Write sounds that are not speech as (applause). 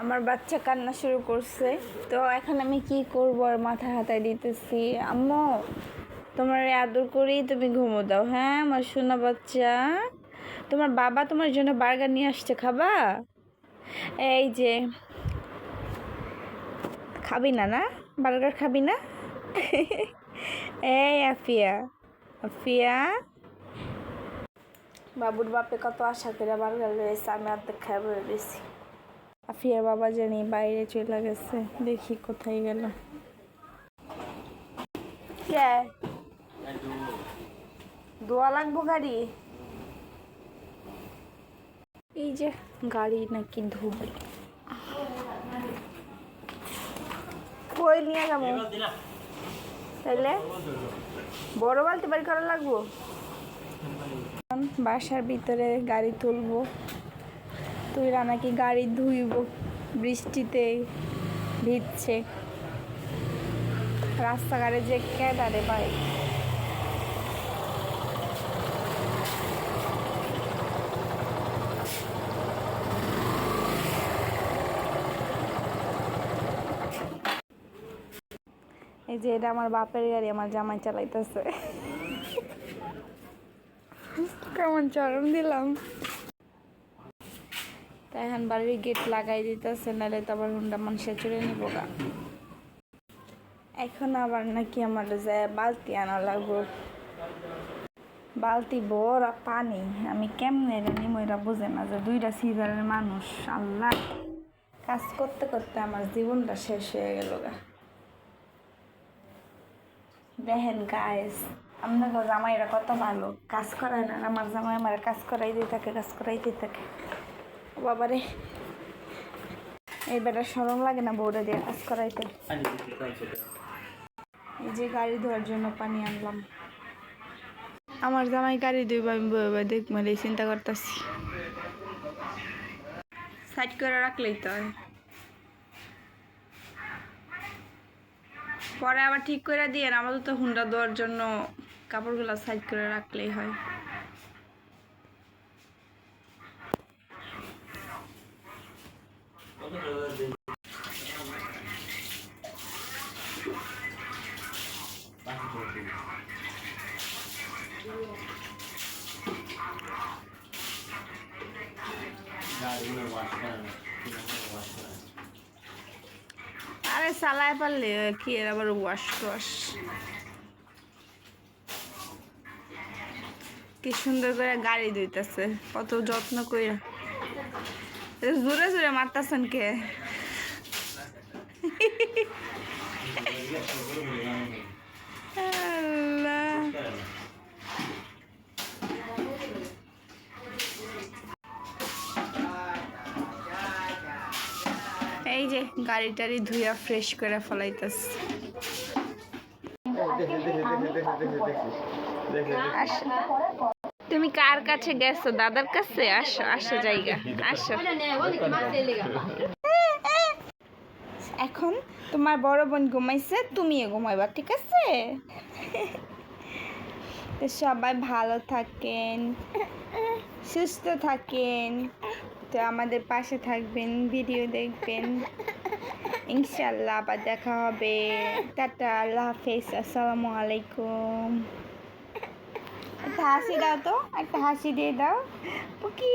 আমার বাচ্চা কান্না শুরু করছে। তো এখন আমি কি করব? আর মাথা হাতায় দিতেছি। আম্মু, তোমার আদর করেই তুমি ঘুমো দাও হ্যাঁ আমার সোনা বাচ্চা? তোমার বাবা তোমার জন্য বার্গার নিয়ে আসছে, খাবা? এই যে, খাবি না না? বার্গার খাবি না? এই আফিয়া আফিয়া। বাবুর বাপে কত আশা করে বার্গার রয়েছে, আমি অর্ধেক খাই বলে দিয়েছি। আফিয়ার বাবা জানি বাইরে চলে গেছে, দেখি কোথায় গেল। কে? দোয়া লাগবো গাড়ি? এই যে গাড়ি নাকি ধুবে কই নিয়ে যাব? তাইলে? বড় বালতি বাড়ি করা লাগবো? বাসার ভিতরে গাড়ি তুলবো। তুই নাকি গাড়ি ধুইব, বৃষ্টিতে ভিজছে। রাস্তাঘাটে যে কেদারে ভাই? এই যে এটা আমার বাপের গাড়ি, আমার জামাই চালাইতেছে। কেমন চরম দিলাম। এখন বাড়ির গেট লাগাই দিতেছে, নাহলে তো আবার হুন্ডা মানুষে চড়ে নিব গা। এখন আবার নাকি আমার যে বালতি আনা লাগবো। বালতি বড় পানি, আমি কেমনে জানি ময়রা বুঝে না যে দুইটা সিজারের মানুষ, আল্লাহ। কাজ করতে করতে আমার জীবনটা শেষ হয়ে গেল গা। দেখেন গাইস আপনাকে জামাইরা কত ভালো। কাজ করায় না, আমার জামাই আমার কাজ করাই দিয়ে থাকে, কাজ করাই দিয়ে থাকে। বাবারে। এই বেটা সরম লাগে না বউটা দিয়ে কাজ করাইতে। এই যে গাড়ি ধোয়ার জন্য পানি আনলাম। আমার জামাই গাড়ি ধুইব, আমি বই দেখ মানে চিন্তা করতেছি। সাইড করে রাখলেই তো পরে আবার ঠিক করে দিয়ে আমাদের তো হুন্ডা দেওয়ার জন্য কাপড়গুলো সাইড করে রাখলেই হয়। আরে চালায় পারলে কি এর আবার ওয়াশ টোয়াশ কি সুন্দর করে গাড়ি দিতেছে কত যত্ন করে জোরে জোরে মারতেছেন কে? (laughs) এই যে গাড়ি টাড়ি ধুইয়া ফ্রেশ করে ফলাইতেছে। তুমি কার কাছে গেছো? দাদার কাছে? আসো আসো জায়গা। আসো। এখন তোমার বড় বোন ঘুমাইছে, তুমিও ঘুমাইবা, ঠিক আছে? তো সবাই ভালো থাকেন, সুস্থ থাকেন, তো আমাদের পাশে থাকবেন, ভিডিও দেখবেন। ইনশাল্লাহ আবার দেখা হবে। টাটা, আল্লাহ হাফেজ, আসসালামু আলাইকুম। একটা হাসি দাও তো, একটা হাসি দিয়ে দাও। পুকি!